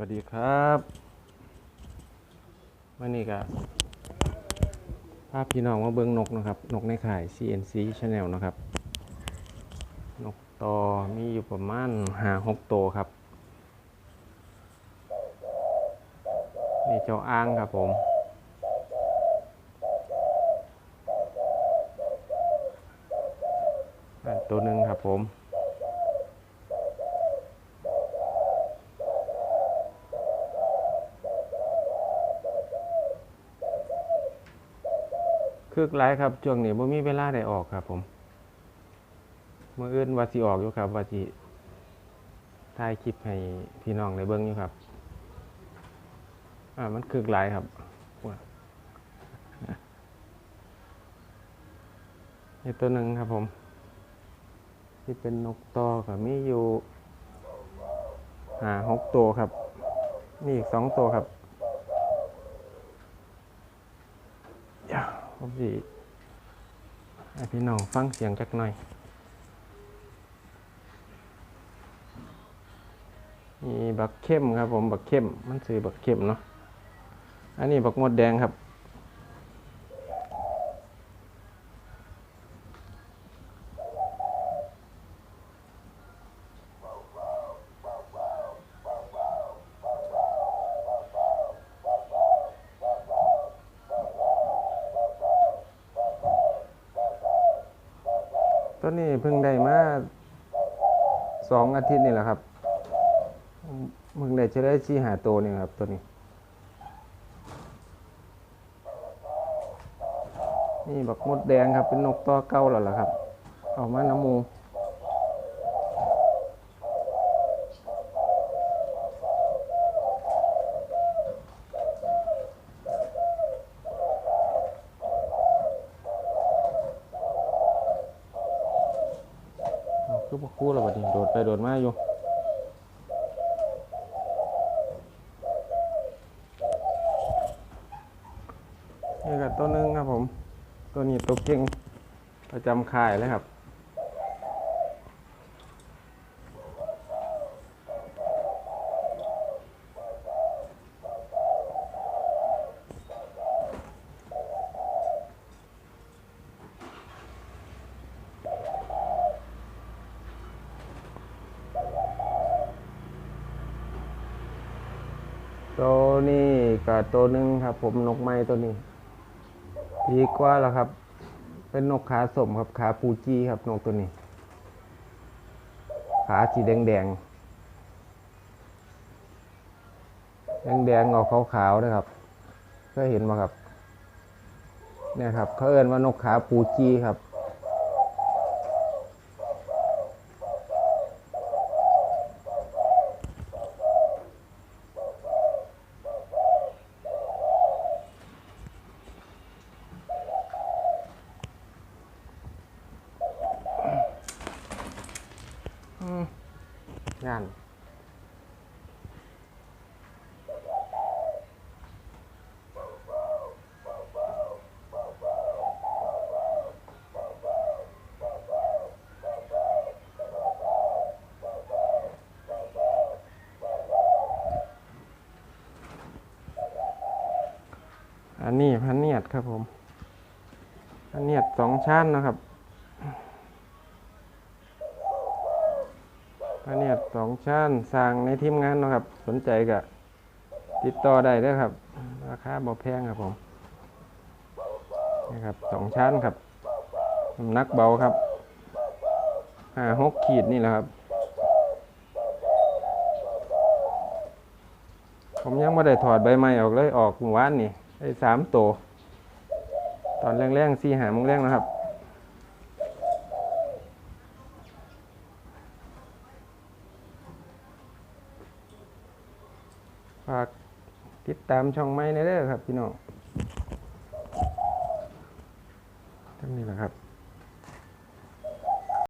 วัสดีครับวันนี้ก็ภาพพี่น้องมาเบิ้งนกนะครับ นกในข่าย CNC Channel นะครับ นกตอมีอยู่ประมาณหาหกตัวครับ นี่เจ้าอ้างครับผมตัวหนึ่งครับผม คึกหลายครับช่วงนี้บ่มีเวลาได้ออกครับ ผมเมื่ออื่นว่าสิออกอยู่ครับว่าสิถ่ายคลิปให้พี่น้องได้เบิ่งอยู่ครับ อ่ามันคึกหลายครับนี่ตัวหนึ่งครับผม ที่เป็นนกตอก็มีอยู่หาหกตัวครับ มีอีกสองตัวครับเดี๋ยว ผมสิให้พี่น้องฟังเสียงจักหน่อยมีบักเข้มครับผมบักเข้มมันซื้อบักเข้มเนาะ อันนี้บักมดแดงครับ ตัวนี้เพิ่งได้มาสองอาทิตย์นี่แหละครับเพิ่งได้จะได้ชี้หาตัวนี่ครับตัวนี้ นี่บักมดแดงครับเป็นนกตัวเก่าแล้วล่ะครับ เอามาน้ำมู เอาคือพวกคู่แล้วบัดนี้โดดไปโดดมาอยู่นี่ก็ตัวหนึงครับผม ตัวนี้ตัวเก่งประจำค่ายเลยครับ ตัวนี้กับตัวหนึ่งครับ ผมนกไม้ตัวนี้ดีกว่าแล้วครับ เป็นนกขาสมครับขาปูจีครับนกตัวนี้ ขาสีแดงแดงแดงแดงออกขาวๆนะครับเคยเห็นไหมครับเนี่ยครับเขาเอิ้นว่านกขาปูจีครับ งาน อันนี้พันเนียดครับผมพันเนียดสองชั้นนะครับ อันเนี้สองชั้นสร้างในทีมงานนะครับ สนใจก็ติดต่อได้เด้อครับ ราคาบ่แพงครับผมนี่ครับสองชั้นครับนักเบาครับห้าหกขีดนี่แหละครับ ผมยังไม่ได้ถอดใบไม้ออกเลยออกวานนี่ได้สามตัว ตอนแรงๆสี่หาโมงแรงนะครับ ฝากติดตามช่องไม้ในเด้อครับพี่น้องทั้งนี้แหละครับ